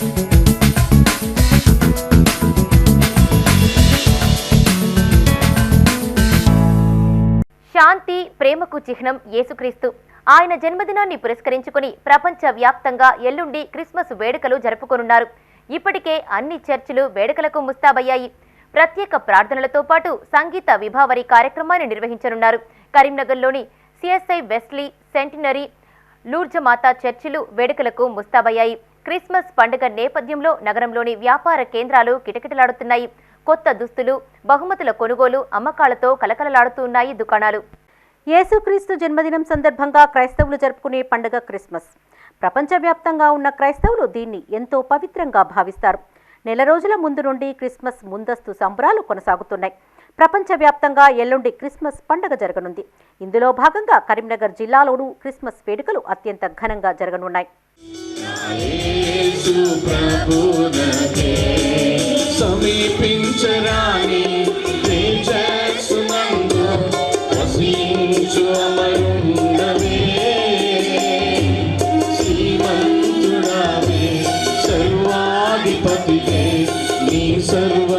శాంతి ప్రేమకు చిహ్నం యేసుక్రీస్తు. ఆయన జన్మదినాన్ని పురస్కరించుకుని ప్రపంచ వ్యాప్తంగా ఎల్లుండి క్రిస్మస్ వేడుకలు జరుపుకోనున్నారు. ఇప్పటికే అన్ని చర్చిలు వేడుకలకు ముస్తాబయ్యాయి. ప్రత్యేక ప్రార్థనలతో పాటు సంగీత విభావరి కార్యక్రమాన్ని నిర్వహించనున్నారు. కరీంనగర్లోని సిఎస్ఐ వెస్లీ సెంటినరీ లూర్జమాత చర్చిలు వేడుకలకు ముస్తాబయ్యాయి. క్రిస్మస్ పండుగ నేపథ్యంలో నగరంలోని వ్యాపార కేంద్రాలు కిటకిటలాడుతున్నాయి. కొత్త దుస్తులు బహుమతుల కొనుగోలు అమ్మకాలతో కలకలలాడుతున్నాయి దుకాణాలు. యేసుక్రీస్తు జన్మదినం సందర్భంగా క్రైస్తవులు జరుపుకునే పండుగ క్రిస్మస్. ప్రపంచవ్యాప్తంగా ఉన్న క్రైస్తవులు దీన్ని ఎంతో పవిత్రంగా భావిస్తారు. నెల రోజుల ముందు నుండి క్రిస్మస్ ముందస్తు సంబరాలు కొనసాగుతున్నాయి. ప్రపంచవ్యాప్తంగా ఎల్లుండి క్రిస్మస్ పండుగ జరగనుంది. ఇందులో భాగంగా కరీంనగర్ జిల్లాలోనూ క్రిస్మస్ వేడుకలు అత్యంత ఘనంగా జరగనున్నాయి. సమీపించరాని నీ సర్వ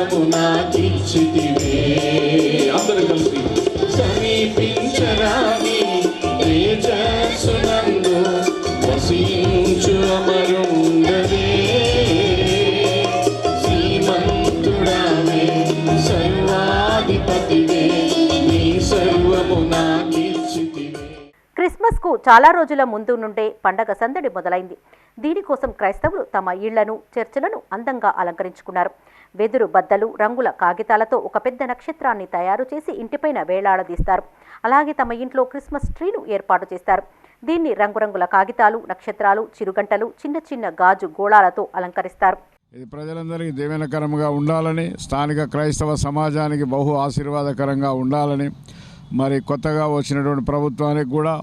క్రిస్మస్కు చాలా రోజుల ముందు నుండే పండగ సందడి మొదలైంది. దీనికోసం క్రైస్తవులు తమ ఇళ్ళను చర్చలను అందంగా అలంకరించుకున్నారు. వెదురు బద్దలు రంగుల కాగితాలతో ఒక పెద్ద నక్షత్రాన్ని తయారు చేసి ఇంటిపైన వేలాడదీస్తారు. అలాగే తమ ఇంట్లో క్రిస్మస్ ట్రీను ఏర్పాటు చేస్తారు. దీన్ని రంగురంగుల కాగితాలు నక్షత్రాలు చిరుగంటలు చిన్న చిన్న గాజు గోళాలతో అలంకరిస్తారు. ఇది ప్రజలందరికీ దీవెనకరంగా ఉండాలని స్థానిక క్రైస్తవ సమాజానికి బహు ఆశీర్వాదకరంగా ఉండాలని మరి కొత్తగా వచ్చినటువంటి ప్రభుత్వానికి కూడా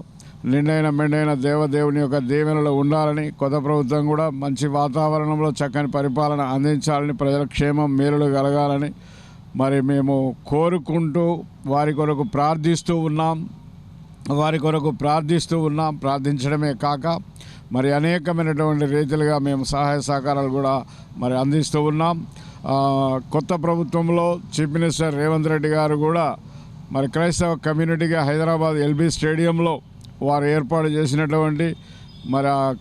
నిండైన మెండైన దేవదేవుని యొక్క దీవెనలో ఉండాలని కొత్త ప్రభుత్వం కూడా మంచి వాతావరణంలో చక్కని పరిపాలన అందించాలని ప్రజల క్షేమం మేలులు కలగాలని మరి మేము కోరుకుంటూ వారి కొరకు ప్రార్థిస్తూ ఉన్నాం. వారి కొరకు ప్రార్థిస్తూ ఉన్నాం. ప్రార్థించడమే కాక మరి అనేకమైనటువంటి రీతిలుగా మేము సహాయ సహకారాలు కూడా మరి అందిస్తూ ఉన్నాం. కొత్త ప్రభుత్వంలో చీఫ్ మినిస్టర్ రేవంత్ రెడ్డి గారు కూడా మరి క్రైస్తవ కమ్యూనిటీగా హైదరాబాద్ ఎల్బీ స్టేడియంలో వారు ఏర్పాటు చేసినటువంటి మరి ఆ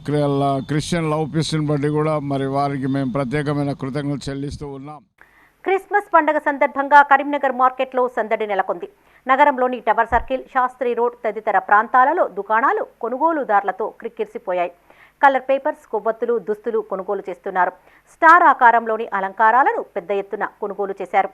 క్రిస్టియన్ లవ్ పీస్ని బట్టి కూడా మరి వారికి మేము ప్రత్యేకమైన కృతజ్ఞతలు చెల్లిస్తూ ఉన్నాం. క్రిస్మస్ పండుగ సందర్భంగా కరీంనగర్ మార్కెట్లో సందడి నెలకొంది. నగరంలోని టవర్ సర్కిల్ శాస్త్రి రోడ్ తదితర ప్రాంతాలలో దుకాణాలు కొనుగోలుదారులతో క్రిక్కిరిసిపోయాయి. కలర్ పేపర్స్ కొవ్వొత్తులు దుస్తులు కొనుగోలు చేస్తున్నారు. స్టార్ ఆకారంలోని అలంకారాలను పెద్ద ఎత్తున కొనుగోలు చేశారు.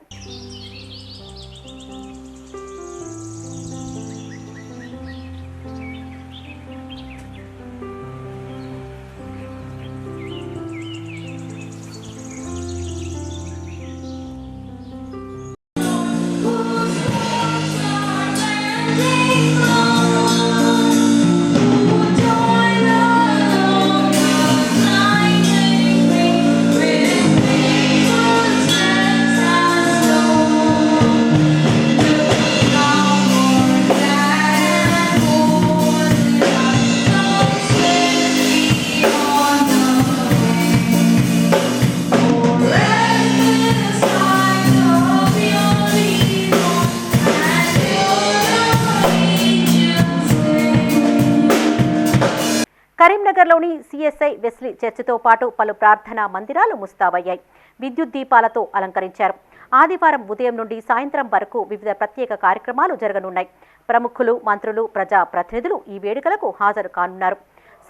కరీంనగర్లోని సిఎస్ఐ వెస్లీ చర్చితో పాటు పలు ప్రార్థనా మందిరాలు ముస్తాబయ్యాయి. విద్యుత్ దీపాలతో అలంకరించారు. ఆదివారం ఉదయం నుండి సాయంత్రం వరకు వివిధ ప్రత్యేక కార్యక్రమాలు జరగనున్నాయి. ప్రముఖులు మంత్రులు ప్రజా ప్రతినిధులు ఈ వేడుకలకు హాజరు కానున్నారు.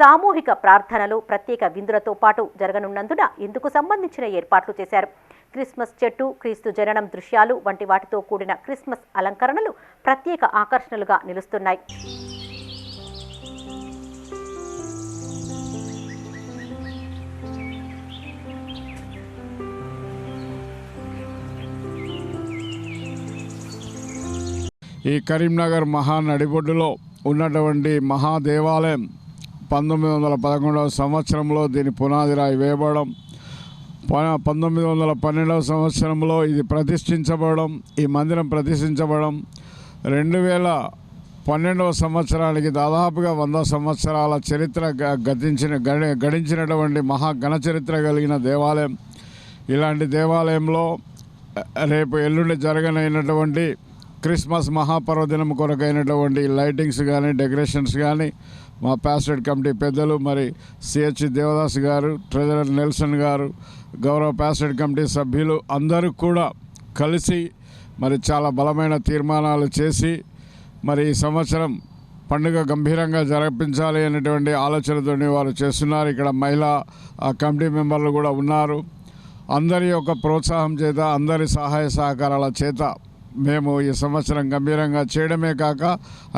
సామూహిక ప్రార్థనలు ప్రత్యేక విందులతో పాటు జరగనున్నందున ఇందుకు సంబంధించిన ఏర్పాట్లు చేశారు. క్రిస్మస్ చెట్టు క్రీస్తు జననం దృశ్యాలు వంటి వాటితో కూడిన క్రిస్మస్ అలంకరణలు ప్రత్యేక ఆకర్షణలుగా నిలుస్తున్నాయి. ఈ కరీంనగర్ మహానడిబొడ్డులో ఉన్నటువంటి మహాదేవాలయం పంతొమ్మిది వందల పదకొండవ సంవత్సరంలో దీని పునాది రాయి వేయబడడం ప- పంతొమ్మిది వందల పన్నెండవ సంవత్సరంలో ఇది ప్రతిష్ఠించబడడం ఈ మందిరం ప్రతిష్ఠించబడడం రెండు వేల పన్నెండవ సంవత్సరానికి దాదాపుగా వంద సంవత్సరాల చరిత్ర గతించిన గడి గడించినటువంటి మహా ఘన చరిత్ర కలిగిన దేవాలయం. ఇలాంటి దేవాలయంలో రేపు ఎల్లుండి జరగనైనటువంటి క్రిస్మస్ మహాపర్వదినం కొరకైనటువంటి లైటింగ్స్ కానీ డెకరేషన్స్ కానీ మా ప్యాస్టెడ్ కమిటీ పెద్దలు మరి సిహెచ్ దేవదాస్ గారు ట్రెజరర్ నెల్సన్ గారు గౌరవ ప్యాస్టెడ్ కమిటీ సభ్యులు అందరూ కూడా కలిసి మరి చాలా బలమైన తీర్మానాలు చేసి మరి ఈ సంవత్సరం పండుగ గంభీరంగా జరిపించాలి అనేటువంటి ఆలోచనతో వారు చేస్తున్నారు. ఇక్కడ మహిళా ఆ, కమిటీ మెంబర్లు కూడా ఉన్నారు. అందరి యొక్క ప్రోత్సాహం చేత అందరి సహాయ సహకారాల చేత మేము ఈ సంవత్సరం గంభీరంగా చేయడమే కాక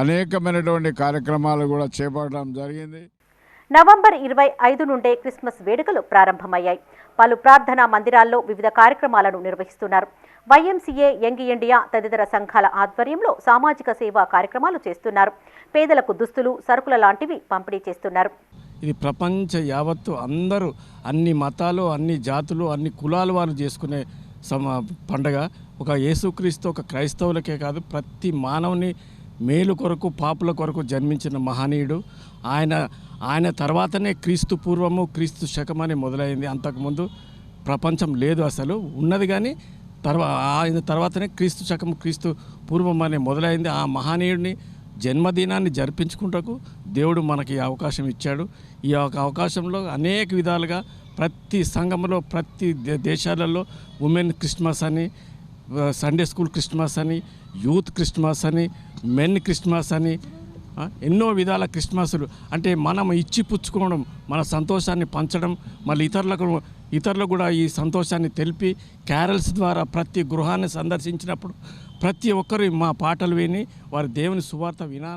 అనేకమైనటువంటి కార్యక్రమాలు కూడా చేపట్టడం జరిగింది. నవంబర్ ఇరవై ఐదు నుండే క్రిస్మస్ వేడుకలు ప్రారంభమయ్యాయి. పలు ప్రార్థనా మందిరాల్లో వివిధ కార్యక్రమాలను నిర్వహిస్తున్నారు. వైఎంసీఏ యంగ్ ఇండియా తదితర సంఘాల ఆధ్వర్యంలో సామాజిక సేవా కార్యక్రమాలు చేస్తున్నారు. పేదలకు దుస్తులు సరుకుల లాంటివి పంపిణీ చేస్తున్నారు. ఇది ప్రపంచ యావత్తు అందరూ అన్ని మతాలు అన్ని జాతులు అన్ని కులాల వారు చేసుకునే సమ పండగ. ఒక యేసుక్రీస్తు ఒక క్రైస్తవులకే కాదు ప్రతి మానవుని మేలు కొరకు పాపుల కొరకు జన్మించిన మహనీయుడు. ఆయన ఆయన తర్వాతనే క్రీస్తు పూర్వము క్రీస్తు శకమని మొదలైంది. అంతకుముందు ప్రపంచం లేదు అసలు ఉన్నది కానీ తర్వా ఆయన తర్వాతనే క్రీస్తు శకం క్రీస్తు పూర్వం అనే మొదలైంది. ఆ మహనీయుడిని జన్మదినాన్ని జరిపించుకుంటకు దేవుడు మనకి అవకాశం ఇచ్చాడు. ఈ యొక్క అవకాశంలో అనేక విధాలుగా ప్రతి సంఘంలో ప్రతి దేశాలలో ఉమెన్ క్రిస్మస్ అని సండే స్కూల్ క్రిస్మస్ అని యూత్ క్రిస్మస్ అని మెన్ క్రిస్మస్ అని ఎన్నో విధాల క్రిస్మస్లు. అంటే మనం ఇచ్చి పుచ్చుకోవడం మన సంతోషాన్ని పంచడం మళ్ళీ ఇతరులకు ఇతరులకు కూడా ఈ సంతోషాన్ని తెలిపి క్యారల్స్ ద్వారా ప్రతి గృహాన్ని సందర్శించినప్పుడు ప్రతి ఒక్కరు మా పాటలు విని వారి దేవుని సువార్త వినాలి.